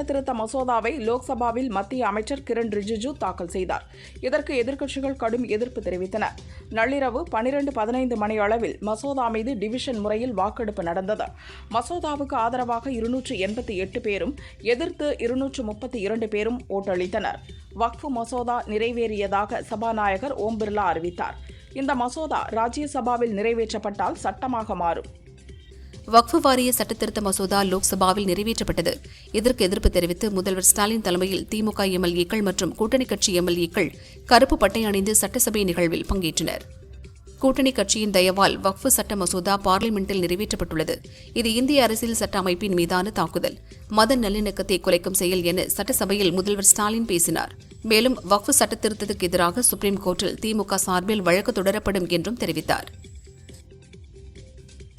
சட்டத்திருத்த மசோதாவை லோக்சபாவில் மத்திய அமைச்சர் கிரண் ரிஜிஜு தாக்கல் செய்தார். இதற்கு எதிர்க்கட்சிகள் கடும் எதிர்ப்பு தெரிவித்தன. நள்ளிரவு பனிரெண்டு பதினைந்து மணி அளவில் மசோதா மீது டிவிஷன் முறையில் வாக்கெடுப்பு நடந்தது. மசோதாவுக்கு ஆதரவாக இருநூற்று எண்பத்தி எட்டு பேரும் எதிர்த்து இருநூற்று முப்பத்தி இரண்டு பேரும் ஓட்டளித்தனர். வக்ஃபு மசோதா நிறைவேறியதாக சபாநாயகர் ஓம் பிர்லா அறிவித்தார். இந்த மசோதா ராஜ்யசபாவில் நிறைவேற்றப்பட்டால் சட்டமாக மாறும். வக்ஃபு வாரிய சட்டத்திருத்த மசோதா லோக்சபாவில் நிறைவேற்றப்பட்டது. இதற்கு எதிர்ப்பு தெரிவித்து முதல்வர் ஸ்டாலின் தலைமையில் திமுக எம்எல்ஏக்கள் மற்றும் கூட்டணி கட்சி எம்எல்ஏக்கள் கருப்பு பட்டை அணிந்து சட்டசபை நிகழ்வில் பங்கேற்றனர். கூட்டணி கட்சியின் தயவால் வக்ஃபு சட்ட மசோதா பார்லிமெண்டில் நிறைவேற்றப்பட்டுள்ளது. இது இந்திய அரசியல் சட்ட அமைப்பின் மீதான தாக்குதல். மத நல்லிணக்கத்தை குலைக்கும் செயல் என சட்டசபையில் முதல்வர் ஸ்டாலின் பேசினார். மேலும் வக்ஃபு சட்டத்திருத்தத்துக்கு எதிராக சுப்ரீம் கோர்ட்டில் திமுக சார்பில் வழக்கு தொடரப்படும் என்றும் தெரிவித்தார்.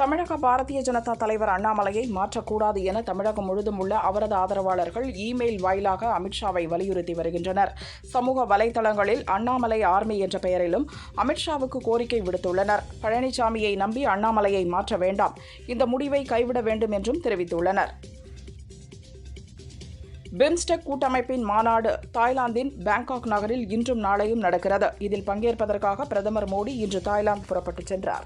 தமிழக பாரதிய ஜனதா தலைவர் அண்ணாமலையை மாற்றக்கூடாது என தமிழகம் முழுதும் உள்ள அவரது ஆதரவாளர்கள் இமெயில் வாயிலாக அமித்ஷாவை வலியுறுத்தி வருகின்றனர். சமூக வலைதளங்களில் அண்ணாமலை ஆர்மி என்ற பெயரிலும் அமித்ஷாவுக்கு கோரிக்கை விடுத்துள்ளனர். பழனிசாமியை நம்பி அண்ணாமலையை மாற்ற வேண்டாம். இந்த முடிவை கைவிட வேண்டும் என்றும் தெரிவித்துள்ளனர். பிம்ஸ்டெக் கூட்டமைப்பின் மாநாடு தாய்லாந்தின் பேங்காக் நகரில் இன்றும் நாளையும் நடக்கிறது. இதில் பங்கேற்பதற்காக பிரதமர் மோடி இன்று தாய்லாந்து புறப்பட்டுச் சென்றார்.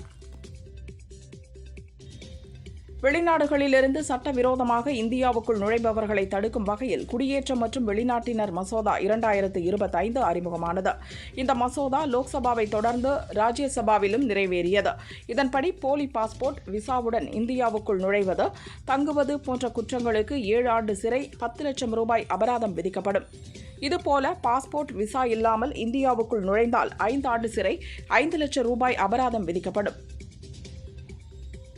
வெளிநாடுகளிலிருந்து சட்டவிரோதமாக இந்தியாவுக்குள் நுழைபவர்களை தடுக்கும் வகையில் குடியேற்றம் மற்றும் வெளிநாட்டினர் மசோதா இரண்டாயிரத்து இருபத்தைந்து அறிமுகமானது. இந்த மசோதா லோக்சபாவை தொடர்ந்து ராஜ்யசபாவிலும் நிறைவேறியது. இதன்படி போலி பாஸ்போர்ட் விசாவுடன் இந்தியாவுக்குள் நுழைவது தங்குவது போன்ற குற்றங்களுக்கு ஏழு ஆண்டு சிறை பத்து லட்சம் ரூபாய் அபராதம் விதிக்கப்படும். இதுபோல பாஸ்போர்ட் விசா இல்லாமல் இந்தியாவுக்குள் நுழைந்தால் ஐந்து ஆண்டு சிறை ஐந்து லட்சம் ரூபாய் அபராதம் விதிக்கப்படும்.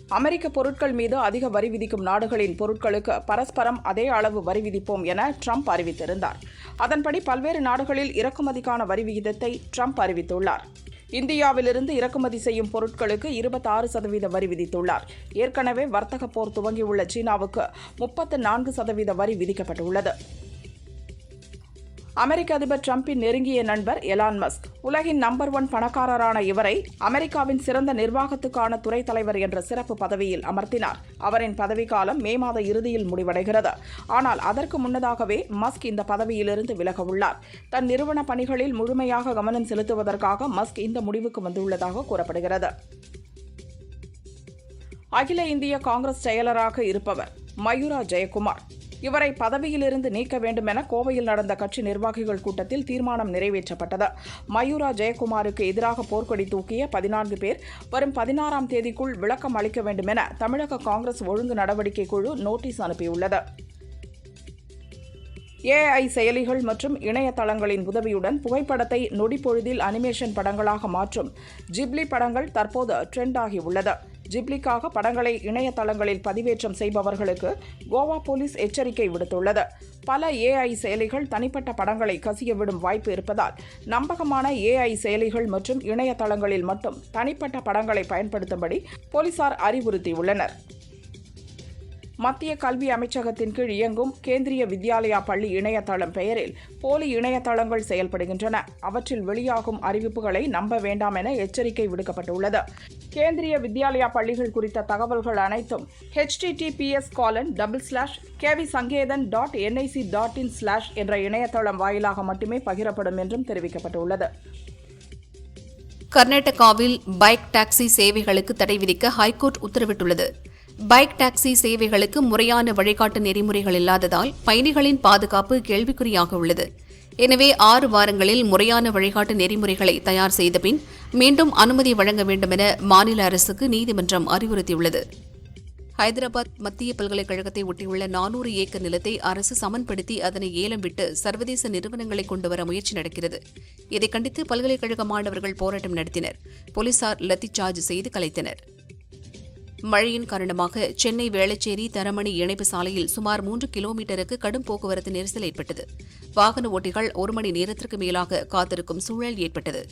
அமெரிக்க பொருட்கள் மீது அதிக வரி விதிக்கும் நாடுகளின் பொருட்களுக்கு பரஸ்பரம் அதே அளவு வரி விதிப்போம் என ட்ரம்ப் அறிவித்திருந்தார். அதன்படி பல்வேறு நாடுகளில் இறக்குமதிக்கான வரி விகிதத்தை ட்ரம்ப் அறிவித்துள்ளார். இந்தியாவிலிருந்து இறக்குமதி செய்யும் பொருட்களுக்கு இருபத்தாறு சதவீத வரி விதித்துள்ளார். ஏற்கனவே வர்த்தக போர் துவங்கியுள்ள சீனாவுக்கு முப்பத்து நான்கு சதவீத வரி விதிக்கப்பட்டுள்ளது. அமெரிக்க அதிபர் டிரம்பின் நெருங்கிய நண்பர் எலான் மஸ்க். உலகின் நம்பர் ஒன் பணக்காரரான இவரை அமெரிக்காவின் சிறந்த நிர்வாகத்துக்கான துறை தலைவர் என்ற சிறப்பு பதவியில் அமர்த்தினார். அவரின் பதவிக்காலம் மே மாத இறுதியில் முடிவடைகிறது. ஆனால் அதற்கு முன்னதாகவே மஸ்க் இந்த பதவியிலிருந்து விலக உள்ளார். தன் நிறுவன பணிகளில் முழுமையாக கவனம் செலுத்துவதற்காக மஸ்க் இந்த முடிவுக்கு வந்துள்ளதாக கூறப்படுகிறது. அகில இந்திய காங்கிரஸ் செயலராக இருப்பவர் மயூரா ஜெயக்குமார். இவரை பதவியிலிருந்து நீக்க வேண்டும் என கோவையில் நடந்த கட்சி நிர்வாகிகள் கூட்டத்தில் தீர்மானம் நிறைவேற்றப்பட்டது. மயூரா ஜெயக்குமாருக்கு எதிராக போர்க்கொடி தூக்கிய பதினான்கு பேர் வரும் பதினாறாம் தேதிக்குள் விளக்கம் அளிக்க வேண்டும் என தமிழக காங்கிரஸ் ஒழுங்கு நடவடிக்கை குழு நோட்டீஸ் அனுப்பியுள்ளது. ஏஐ செயலிகள் மற்றும் இணையதளங்களின் உதவியுடன் புகைப்படத்தை நொடிப்பொழுதில் அனிமேஷன் படங்களாக மாற்றும் ஜிப்லி படங்கள் தற்போது ட்ரெண்ட் ஆகியுள்ளது ஜிப்லிக்காக படங்களை இணையதளங்களில் பதிவேற்றம் செய்பவர்களுக்கு கோவா போலீஸ் எச்சரிக்கை விடுத்துள்ளது. பல ஏஐ செயலிகள் தனிப்பட்ட படங்களை கசிய விடும் வாய்ப்பு இருப்பதால் நம்பகமான ஏஐ செயலிகள் மற்றும் இணையதளங்களில் மட்டும் தனிப்பட்ட படங்களை பயன்படுத்தும்படி போலீசார் அறிவுறுத்தியுள்ளனர். மத்திய கல்வி அமைச்சகத்தின் கீழ் இயங்கும் கேந்திரிய வித்யாலயா பள்ளி இணையதளம் பெயரில் போலி இணையதளங்கள் செயல்படுகின்றன. அவற்றில் வெளியாகும் அறிவிப்புகளை நம்ப வேண்டாம் என எச்சரிக்கை விடுக்கப்பட்டுள்ளது. கேந்திரிய வித்யாலயா பள்ளிகள் குறித்த தகவல்கள் அனைத்தும் HTTPS colon double slash KV Sangathan dot NIC dot in slash என்ற இணையதளம் வாயிலாக மட்டுமே பகிரப்படும் என்றும் தெரிவிக்கப்பட்டுள்ளது. கர்நாடகாவில் பைக் டாக்ஸி சேவைகளுக்கு தடை விதிக்க ஹைகோர்ட் உத்தரவிட்டுள்ளது. பைக் டாக்ஸி சேவைகளுக்கு முறையான வழிகாட்டு நெறிமுறைகள் இல்லாததால் பயணிகளின் பாதுகாப்பு கேள்விக்குறியாக உள்ளது. எனவே ஆறு வாரங்களில் முறையான வழிகாட்டு நெறிமுறைகளை தயார் செய்த பின் மீண்டும் அனுமதி வழங்க வேண்டும் என மாநில அரசுக்கு நீதிமன்றம் அறிவுறுத்தியுள்ளது. ஹைதராபாத் மத்திய பல்கலைக்கழகத்தை ஒட்டியுள்ள நானூறு ஏக்கர் நிலத்தை அரசு சமன்படுத்தி அதனை ஏலம் விட்டு சர்வதேச நிறுவனங்களை கொண்டுவர முயற்சி நடக்கிறது. இதை கண்டித்து பல்கலைக்கழக மாணவர்கள் போராட்டம் நடத்தினர். போலீசார் லத்தி சார்ஜ் செய்து கலைத்தனர். மழையின் காரணமாக சென்னை வேளச்சேரி தரமணி இணைப்பு சாலையில் சுமார் மூன்று கிலோமீட்டருக்கு கடும் போக்குவரத்து நெரிசல் ஏற்பட்டது. வாகன ஓட்டிகள் ஒரு மணி நேரத்திற்கு மேலாக காத்திருக்கும் சூழல் ஏற்பட்டது.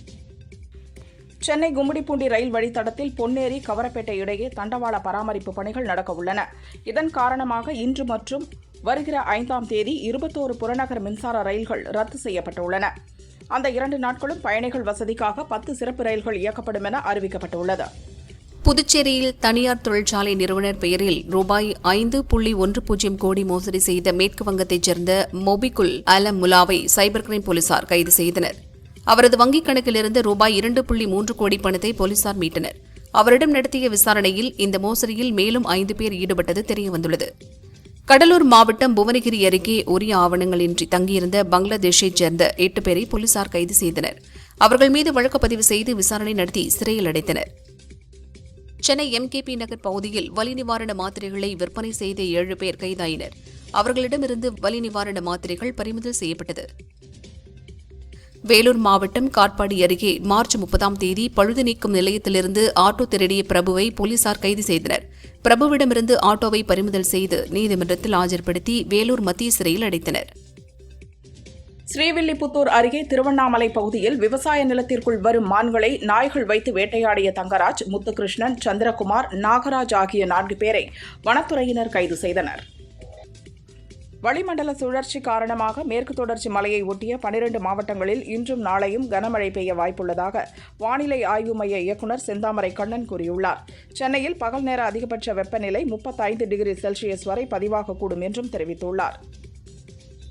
சென்னை கும்மிடிப்பூண்டி ரயில் வழித்தடத்தில் பொன்னேரி கவரப்பேட்டை இடையே தண்டவாள பராமரிப்பு பணிகள் நடக்க உள்ளன. இதன் காரணமாக இன்று மற்றும் வருகிற ஐந்தாம் தேதி இருபத்தோரு புறநகர் மின்சார ரயில்கள் ரத்து செய்யப்பட்டுள்ளன. அந்த இரண்டு நாட்களும் பயணிகள் வசதிக்காக பத்து சிறப்பு ரயில்கள் இயக்கப்படும் என அறிவிக்கப்பட்டுள்ளது. புதுச்சேரியில் தனியார் தொழிற்சாலை நிறுவனர் பெயரில் ரூபாய் ஐந்து புள்ளி ஒன்று பூஜ்ஜியம் கோடி மோசடி செய்த மேற்கு வங்கத்தைச் சேர்ந்த மொபிகுல் அலம் முலாவை சைபர் கிரைம் போலீசார் கைது செய்தனர். அவரது வங்கிக் கணக்கிலிருந்து ரூபாய் இரண்டு புள்ளி மூன்று கோடி பணத்தை போலீசார் மீட்டனர். அவரிடம் நடத்திய விசாரணையில் இந்த மோசடியில் மேலும் ஐந்து பேர் ஈடுபட்டது தெரியவந்துள்ளது. கடலூர் மாவட்டம் புவனகிரி அருகே உரிய ஆவணங்களின்றி தங்கியிருந்த பங்களாதேஷைச் சேர்ந்த எட்டு பேரை போலீசார் கைது செய்தனர். அவர்கள் மீது வழக்கு பதிவு செய்து விசாரணை நடத்தி சிறையில் அடைத்தனர். சென்னை எம்கேபி நகர் பகுதியில் வலி நிவாரண மாத்திரைகளை விற்பனை செய்த ஏழு பேர் கைதாயினர். அவர்களிடமிருந்து வலி நிவாரண மாத்திரைகள் பறிமுதல் செய்யப்பட்டது. வேலூர் மாவட்டம் காட்பாடி அருகே மார்ச் முப்பதாம் தேதி பழுது நீக்கும் நிலையத்திலிருந்து ஆட்டோ திருடிய பிரபுவை போலீசார் கைது செய்தனர். பிரபுவிடமிருந்து ஆட்டோவை பறிமுதல் செய்து நீதிமன்றத்தில் ஆஜர்படுத்தி வேலூர் மத்திய சிறையில் அடைத்தனர். ஸ்ரீவில்லிபுத்தூர் அருகே திருவண்ணாமலை பகுதியில் விவசாய நிலத்திற்குள் வரும் மான்களை நாய்கள் வைத்து வேட்டையாடிய தங்கராஜ் முத்துகிருஷ்ணன் சந்திரகுமார் நாகராஜ் ஆகிய நான்கு பேரை வனத்துறையினர் கைது செய்தனர். வளிமண்டல சுழற்சி காரணமாக மேற்கு தொடர்ச்சி மலையை ஒட்டிய பனிரெண்டு மாவட்டங்களில் இன்றும் நாளையும் கனமழை பெய்ய வாய்ப்புள்ளதாக வானிலை ஆய்வு மைய இயக்குநர் செந்தாமரை கண்ணன் கூறியுள்ளார். சென்னையில் பகல் நேர அதிகபட்ச வெப்பநிலை முப்பத்தைந்து டிகிரி செல்சியஸ் வரை பதிவாகக்கூடும் என்றும் தெரிவித்துள்ளார்.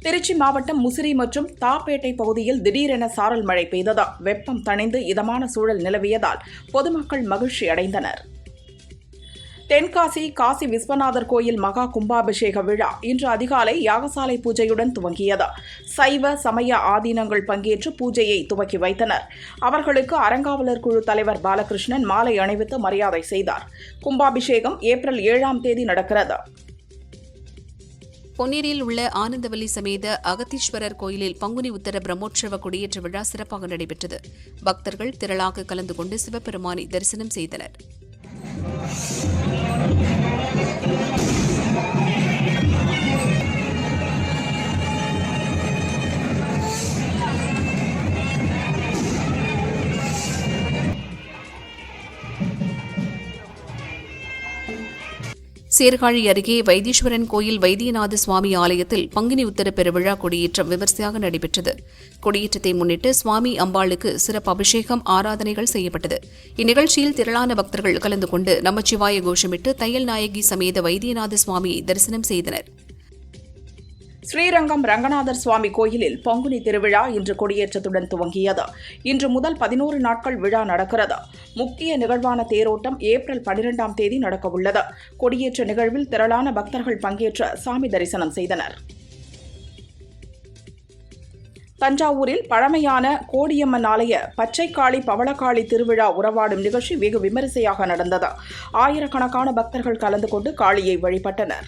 திருச்சி மாவட்டம் முசிறி மற்றும் தாப்பேட்டை பகுதியில் திடீரென சாரல் மழை பெய்ததால் வெப்பம் தணிந்து இதமான சூழல் நிலவியதால் பொதுமக்கள் மகிழ்ச்சி அடைந்தனர். தென்காசி காசி விஸ்வநாதர் கோயில் மகா கும்பாபிஷேக விழா இன்று அதிகாலை யாகசாலை பூஜையுடன் துவங்கியது. சைவ சமய ஆதீனங்கள் பங்கேற்று பூஜையை துவக்கி வைத்தனர். அவர்களுக்கு அறங்காவலர் குழு தலைவர் பாலகிருஷ்ணன் மாலை அணிவித்து மரியாதை செய்தார். கும்பாபிஷேகம் ஏப்ரல் ஏழாம் தேதி நடக்கிறது. பொன்னேரியில் உள்ள ஆனந்தவல்லி சமேத அகத்தீஸ்வரர் கோயிலில் பங்குனி உத்தர பிரம்மோற்சவ கொடியேற்ற விழா சிறப்பாக நடைபெற்றது. பக்தர்கள் திரளாக கலந்து கொண்டு சிவபெருமானை தரிசனம் செய்தனர். சீர்காழி அருகே வைத்தீஸ்வரன் கோயில் வைத்தியநாத சுவாமி ஆலயத்தில் பங்குனி உத்தர பெருவிழா கொடியேற்றம் விமர்சையாக நடைபெற்றது. கொடியேற்றத்தை முன்னிட்டு சுவாமி அம்பாளுக்கு சிறப்பு அபிஷேகம் ஆராதனைகள் செய்யப்பட்டது. இந்நிகழ்ச்சியில் திரளான பக்தர்கள் கலந்து கொண்டு நமச்சிவாய கோஷமிட்டு தையல் நாயகி சமேத வைத்தியநாத சுவாமியை தரிசனம் செய்தனர். ஸ்ரீரங்கம் ரங்கநாதர் சுவாமி கோயிலில் பங்குனி திருவிழா இன்று கொடியேற்றத்துடன் துவங்கியது. இன்று முதல் பதினோரு நாட்கள் விழா நடக்கிறது. முக்கிய நிகழ்வான தேரோட்டம் ஏப்ரல் பனிரெண்டாம் தேதி நடக்கவுள்ளது கொடியேற்ற நிகழ்வில் திரளான பக்தர்கள் பங்கேற்று சாமி தரிசனம் செய்தனர். தஞ்சாவூரில் பழமையான கோடியம்மன் ஆலய பச்சைக்காளி பவளக்காளி திருவிழா உறவாடும் நிகழ்ச்சி வெகு விமரிசையாக நடந்தது. ஆயிரக்கணக்கான பக்தர்கள் கலந்து கொண்டு காளியை வழிபட்டனர்.